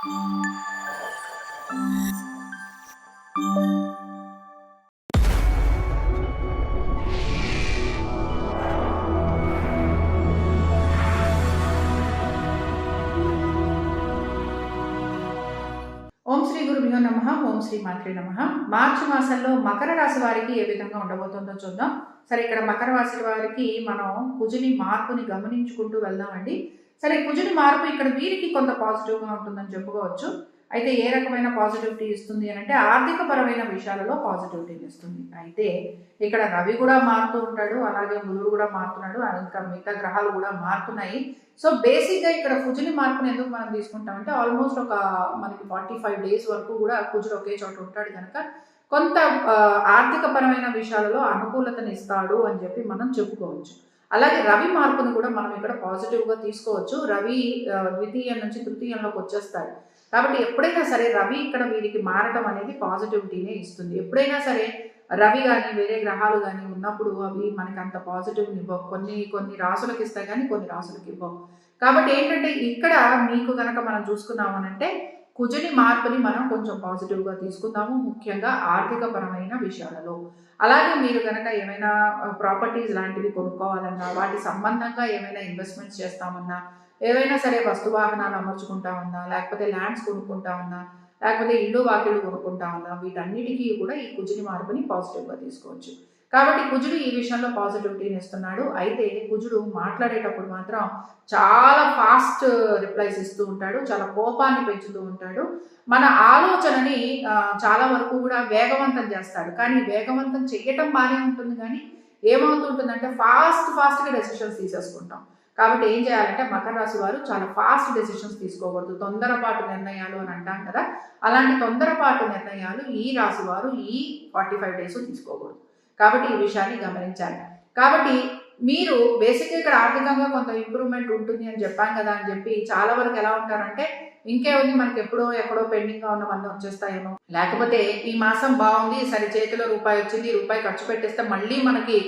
ఓం శ్రీ గురుభ్యో నమ ఓం శ్రీ మాత్రి నమ. మార్చి మాసంలో మకర రాశి వారికి ఏ విధంగా ఉండబోతుందో చూద్దాం. సరే ఇక్కడ మకర రాశి వారికి మనం కుజుని మార్పుని గమనించుకుంటూ వెళ్దామండి. సరే కుజుడి మార్పు ఇక్కడ వీరికి కొంత పాజిటివ్గా ఉంటుందని చెప్పుకోవచ్చు. అయితే ఏ రకమైన పాజిటివిటీ ఇస్తుంది అని అంటే ఆర్థిక పరమైన విషయాలలో పాజిటివిటీని ఇస్తుంది. అయితే ఇక్కడ రవి కూడా మారుతూ ఉంటాడు అలాగే గురువు కూడా మారుతున్నాడు ఇంకా మిగతా గ్రహాలు కూడా మారుతున్నాయి. సో బేసిక్గా ఇక్కడ కుజుని మార్పుని ఎందుకు మనం తీసుకుంటామంటే ఆల్మోస్ట్ ఒక మనకి ఫార్టీ ఫైవ్ డేస్ వరకు కూడా కుజుడు ఒకే చోట ఉంటాడు కనుక కొంత ఆర్థికపరమైన ఆర్థిక పరమైన విషయాలలో అనుకూలతని ఇస్తాడు అని చెప్పి మనం చెప్పుకోవచ్చు. అలాగే రవి మార్పును కూడా మనం ఇక్కడ పాజిటివ్గా తీసుకోవచ్చు. రవి ద్వితీయం నుంచి తృతీయంలోకి వచ్చేస్తాడు. కాబట్టి ఎప్పుడైనా సరే రవి ఇక్కడ వీరికి మారటం అనేది పాజిటివిటీనే ఇస్తుంది. ఎప్పుడైనా సరే రవి కానీ వేరే గ్రహాలు కానీ ఉన్నప్పుడు అవి మనకి అంత పాజిటివ్ ఇవ్వవు. కొన్ని కొన్ని రాసులకు ఇస్తాయి కానీ కొన్ని రాసులకు ఇవ్వవు. కాబట్టి ఏంటంటే ఇక్కడ మీకు కనుక మనం చూసుకున్నామనంటే కుజుని మార్పుని మనం కొంచెం పాజిటివ్గా తీసుకుందాము ముఖ్యంగా ఆర్థిక పరమైన విషయాలలో. అలాగే మీరు కనుక ఏమైనా ప్రాపర్టీస్ లాంటివి కొనుక్కోవాలన్నా వాటి సంబంధంగా ఏమైనా ఇన్వెస్ట్మెంట్స్ చేస్తామన్నా ఏవైనా సరే వస్తు వాహనాలు అమర్చుకుంటామన్నా లేకపోతే ల్యాండ్స్ కొనుక్కుంటామన్నా లేకపోతే ఇల్లు వాకిళ్ళు కొనుక్కుంటామన్నా వీటన్నిటికీ కూడా ఈ కుజుని మార్పుని పాజిటివ్గా తీసుకోవచ్చు. కాబట్టి కుజుడు ఈ విషయంలో పాజిటివిటీని ఇస్తున్నాడు. అయితే కుజుడు మాట్లాడేటప్పుడు మాత్రం చాలా ఫాస్ట్ రిప్లైస్ ఇస్తూ ఉంటాడు చాలా కోపాన్ని పెంచుతూ ఉంటాడు. మన ఆలోచనని చాలా వరకు కూడా వేగవంతం చేస్తాడు. కానీ వేగవంతం చేయటం బాగానే ఉంటుంది కానీ ఏమవుతుంటుందంటే ఫాస్ట్ ఫాస్ట్గా డెసిషన్స్ తీసేసుకుంటాం. కాబట్టి ఏం చేయాలంటే మకర రాశి వారు చాలా ఫాస్ట్ డెసిషన్స్ తీసుకోకూడదు. తొందరపాటు నిర్ణయాలు అని అంటాం కదా. అలాంటి తొందరపాటు నిర్ణయాలు ఈ రాశి వారు ఈ ఫార్టీ ఫైవ్ డేస్ తీసుకోకూడదు. కాబట్టి ఈ విషయాన్ని గమనించాలి. కాబట్టి మీరు బేసిక్గా ఇక్కడ ఆర్థికంగా కొంత ఇంప్రూవ్మెంట్ ఉంటుంది అని చెప్పాను కదా అని చెప్పి చాలా వరకు ఎలా ఉంటారంటే ఇంకేముంది? మనకి ఎప్పుడో ఎక్కడో పెండింగ్గా ఉన్న మంది వచ్చేస్తాయేమో. లేకపోతే ఈ మాసం బాగుంది సరే చేతిలో రూపాయి వచ్చింది రూపాయి ఖర్చు పెట్టేస్తే మళ్ళీ మనకి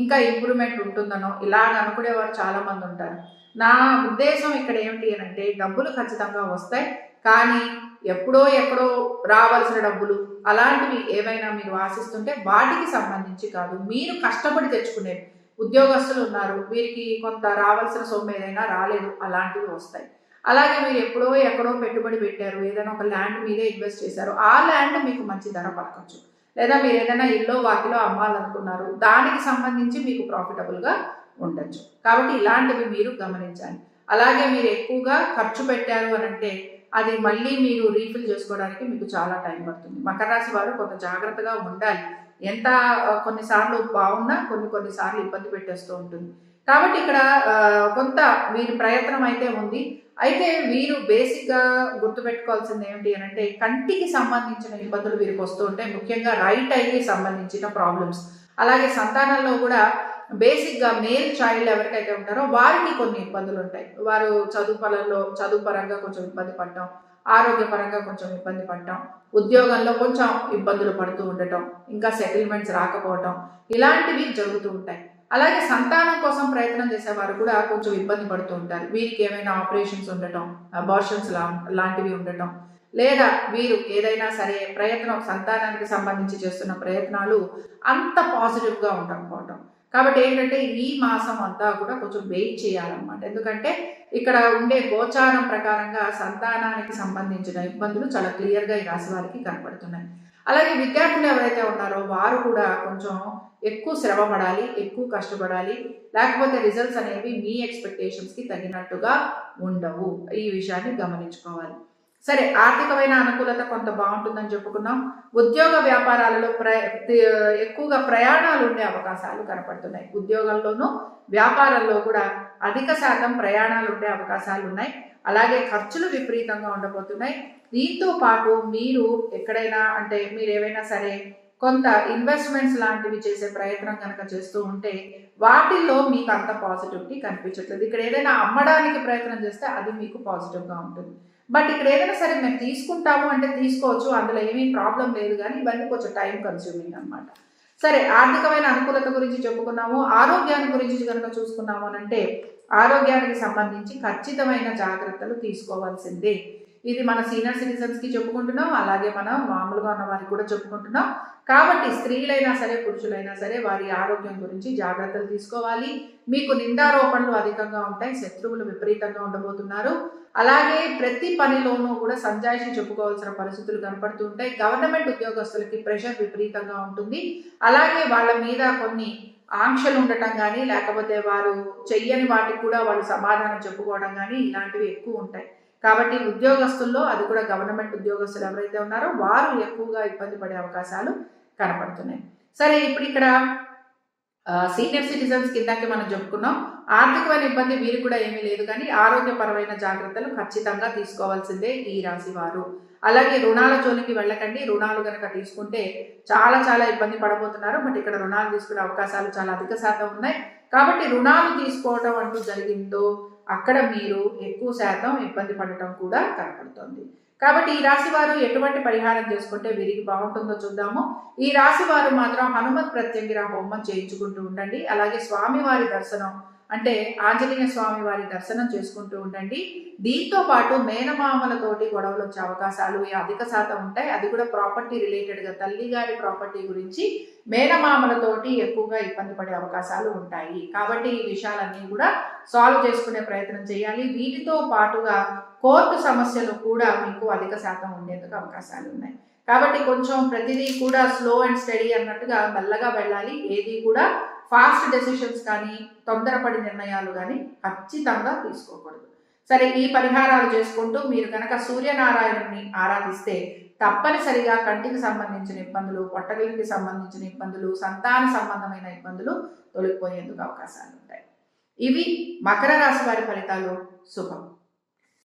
ఇంకా ఇంప్రూవ్మెంట్ ఉంటుందనో ఇలాగ అనుకునేవారు చాలా మంది ఉంటారు. నా ఉద్దేశం ఇక్కడ ఏమిటి అని అంటే డబ్బులు ఖచ్చితంగా వస్తాయి కానీ ఎప్పుడో ఎక్కడో రావాల్సిన డబ్బులు అలాంటివి ఏవైనా మీరు ఆశిస్తుంటే వాటికి సంబంధించి కాదు మీరు కష్టపడి తెచ్చుకునేవి ఉద్యోగస్తులు ఉన్నారు వీరికి కొంత రావాల్సిన సొమ్ము ఏదైనా రాలేదు అలాంటివి వస్తాయి. అలాగే మీరు ఎప్పుడో ఎక్కడో పెట్టుబడి పెట్టారు ఏదైనా ఒక ల్యాండ్ మీదే ఇన్వెస్ట్ చేశారు ఆ ల్యాండ్ మీకు మంచి ధర పలకచ్చు. లేదా మీరు ఏదైనా ఇల్లో వాకిలో అమ్మాలనుకున్నారు దానికి సంబంధించి మీకు ప్రాఫిటబుల్గా ఉండొచ్చు. కాబట్టి ఇలాంటివి మీరు గమనించాలి. అలాగే మీరు ఎక్కువగా ఖర్చు పెట్టారు అని అంటే అది మళ్ళీ మీరు రీఫిల్ చేసుకోవడానికి మీకు చాలా టైం పడుతుంది. మకర రాశి వారు కొంత జాగ్రత్తగా ఉండాలి. ఎంత కొన్నిసార్లు బాగున్నా కొన్ని కొన్నిసార్లు ఇబ్బంది పెట్టేస్తూ ఉంటుంది. కాబట్టి ఇక్కడ కొంత వీరి ప్రయత్నం అయితే ఉంది. అయితే వీరు బేసిక్గా గుర్తుపెట్టుకోవాల్సింది ఏమిటి అని అంటే కంటికి సంబంధించిన ఇబ్బందులు వీరికి వస్తూ ఉంటాయి. ముఖ్యంగా రైట్ ఐకి సంబంధించిన ప్రాబ్లమ్స్ అలాగే సంతానంలో కూడా బేసిక్గా మేల్ చైల్డ్ ఎవరికైతే ఉంటారో వారికి కొన్ని ఇబ్బందులు ఉంటాయి. వారు చదువు పనుల్లో చదువు పరంగా కొంచెం ఇబ్బంది పడటం ఆరోగ్యపరంగా కొంచెం ఇబ్బంది పడటం ఉద్యోగంలో కొంచెం ఇబ్బందులు పడుతూ ఉండటం ఇంకా సెటిల్మెంట్స్ రాకపోవటం ఇలాంటివి జరుగుతూ ఉంటాయి. అలాగే సంతానం కోసం ప్రయత్నం చేసేవారు కూడా కొంచెం ఇబ్బంది పడుతూ ఉంటారు. వీరికి ఏమైనా ఆపరేషన్స్ ఉండటం అబార్షన్స్ లా లాంటివి ఉండటం లేదా వీరు ఏదైనా సరే ప్రయత్నం సంతానానికి సంబంధించి చేస్తున్న ప్రయత్నాలు అంత పాజిటివ్గా ఉండకపోవటం. కాబట్టి ఏంటంటే ఈ మాసం అంతా కూడా కొంచెం వెయిట్ చేయాలన్నమాట. ఎందుకంటే ఇక్కడ ఉండే గోచారం ప్రకారంగా సంతానానికి సంబంధించిన ఇబ్బందులు చాలా క్లియర్గా ఈ రాశి వారికి కనపడుతున్నాయి. అలాగే విద్యార్థులు ఎవరైతే ఉన్నారో వారు కూడా కొంచెం ఎక్కువ శ్రమ పడాలి ఎక్కువ కష్టపడాలి. లేకపోతే రిజల్ట్స్ అనేవి మీ ఎక్స్పెక్టేషన్స్కి తగినట్టుగా ఉండవు. ఈ విషయాన్ని గమనించుకోవాలి. సరే ఆర్థికమైన అనుకూలత కొంత బాగుంటుందని చెప్పుకున్నాం. ఉద్యోగ వ్యాపారాలలో ప్ర ఎక్కువగా ప్రయాణాలు ఉండే అవకాశాలు కనపడుతున్నాయి. ఉద్యోగంలోనూ వ్యాపారంలో కూడా అధిక శాతం ప్రయాణాలు ఉండే అవకాశాలు ఉన్నాయి. అలాగే ఖర్చులు విపరీతంగా ఉండబోతున్నాయి. దీంతో పాటు మీరు ఎక్కడైనా అంటే మీరు ఏవైనా సరే కొంత ఇన్వెస్ట్మెంట్స్ లాంటివి చేసే ప్రయత్నం కనుక చేస్తూ ఉంటే వాటిల్లో మీకు అంత పాజిటివిటీ కనిపించట్లేదు. ఇక్కడ ఏదైనా అమ్మడానికి ప్రయత్నం చేస్తే అది మీకు పాజిటివ్గా ఉంటుంది. బట్ ఇక్కడ ఏదైనా సరే మేము తీసుకుంటాము అంటే తీసుకోవచ్చు అందులో ఏమీ ప్రాబ్లం లేదు కానీ ఇవన్నీ కొంచెం టైం కన్స్యూమింగ్ అనమాట సరే ఆర్థికమైన అనుకూలత గురించి చెప్పుకున్నాము ఆరోగ్యాన్ని గురించి కనుక చూసుకున్నాము అని అంటే ఆరోగ్యానికి సంబంధించి ఖచ్చితమైన జాగ్రత్తలు తీసుకోవాల్సిందే. ఇది మన సీనియర్ సిటిజన్స్కి చెప్పుకుంటున్నాం అలాగే మనం మామూలుగా ఉన్న వారికి కూడా చెప్పుకుంటున్నాం. కాబట్టి స్త్రీలైనా సరే పురుషులైనా సరే వారి ఆరోగ్యం గురించి జాగ్రత్తలు తీసుకోవాలి. మీకు నిందారోపణలు అధికంగా ఉంటాయి శత్రువులు విపరీతంగా ఉండబోతున్నారు. అలాగే ప్రతి పనిలోనూ కూడా సంజాయిషి చెప్పుకోవాల్సిన పరిస్థితులు కనపడుతూ ఉంటాయి. గవర్నమెంట్ ఉద్యోగస్తులకి ప్రెషర్ విపరీతంగా ఉంటుంది. అలాగే వాళ్ళ మీద కొన్ని ఆంక్షలు ఉండటం కానీ లేకపోతే వారు చెయ్యని వాటికి కూడా వాళ్ళు సమాధానం చెప్పుకోవడం కానీ ఇలాంటివి ఎక్కువ ఉంటాయి. కాబట్టి ఉద్యోగస్తుల్లో అది కూడా గవర్నమెంట్ ఉద్యోగస్తులు ఎవరైతే ఉన్నారో వారు ఎక్కువగా ఇబ్బంది పడే అవకాశాలు కనపడుతున్నాయి సరే ఇప్పుడు ఇక్కడ సీనియర్ సిటిజన్స్ కిందకి మనం చెప్పుకున్నాం. ఆర్థికమైన ఇబ్బంది వీరు కూడా ఏమీ లేదు కానీ ఆరోగ్యపరమైన జాగ్రత్తలు ఖచ్చితంగా తీసుకోవాల్సిందే ఈ రాశి వారు అలాగే రుణాల జోలికి వెళ్ళకండి. రుణాలు కనుక తీసుకుంటే చాలా చాలా ఇబ్బంది పడబోతున్నారు. బట్ ఇక్కడ రుణాలు తీసుకునే అవకాశాలు చాలా అధిక శాతం ఉన్నాయి. కాబట్టి రుణాలు తీసుకోవడం అంటూ జరిగిందో అక్కడ మీరు ఎక్కువ శాతం ఇబ్బంది పడటం కూడా కనపడుతుంది. కాబట్టి ఈ రాశి వారు ఎటువంటి పరిహారం చేసుకుంటే వీరికి బాగుంటుందో చూద్దాము. ఈ రాశి వారు మాత్రం హనుమత్ ప్రత్యంగిర హోమం చేయించుకుంటూ ఉండండి. అలాగే స్వామివారి దర్శనం అంటే ఆంజనేయ స్వామి వారి దర్శనం చేసుకుంటూ ఉండండి. దీంతో పాటు మేనమామలతోటి గొడవలు వచ్చే అవకాశాలు అధిక శాతం ఉంటాయి. అది కూడా ప్రాపర్టీ రిలేటెడ్గా తల్లి గారి ప్రాపర్టీ గురించి మేనమామలతోటి ఎక్కువగా ఇబ్బంది పడే అవకాశాలు ఉంటాయి. కాబట్టి ఈ విషయాలన్నీ కూడా సాల్వ్ చేసుకునే ప్రయత్నం చేయాలి. వీటితో పాటుగా కోర్టు సమస్యలు కూడా మీకు అధిక శాతం ఉండేందుకు అవకాశాలు ఉన్నాయి. కాబట్టి కొంచెం ప్రతిదీ కూడా స్లో అండ్ స్టడీ అన్నట్టుగా మెల్లగా వెళ్ళాలి. ఏది కూడా ఫాస్ట్ డెసిషన్స్ కానీ తొందరపడి నిర్ణయాలు కానీ ఖచ్చితంగా తీసుకోకూడదు. సరే ఈ పరిహారాలు చేసుకుంటూ మీరు కనుక సూర్యనారాయణుని ఆరాధిస్తే తప్పనిసరిగా కంటికి సంబంధించిన ఇబ్బందులు పొట్టగిలికి సంబంధించిన ఇబ్బందులు సంతాన సంబంధమైన ఇబ్బందులు తొలగిపోయేందుకు అవకాశాలు ఉంటాయి. ఇవి మకర రాశి వారి ఫలితాలు. శుభం.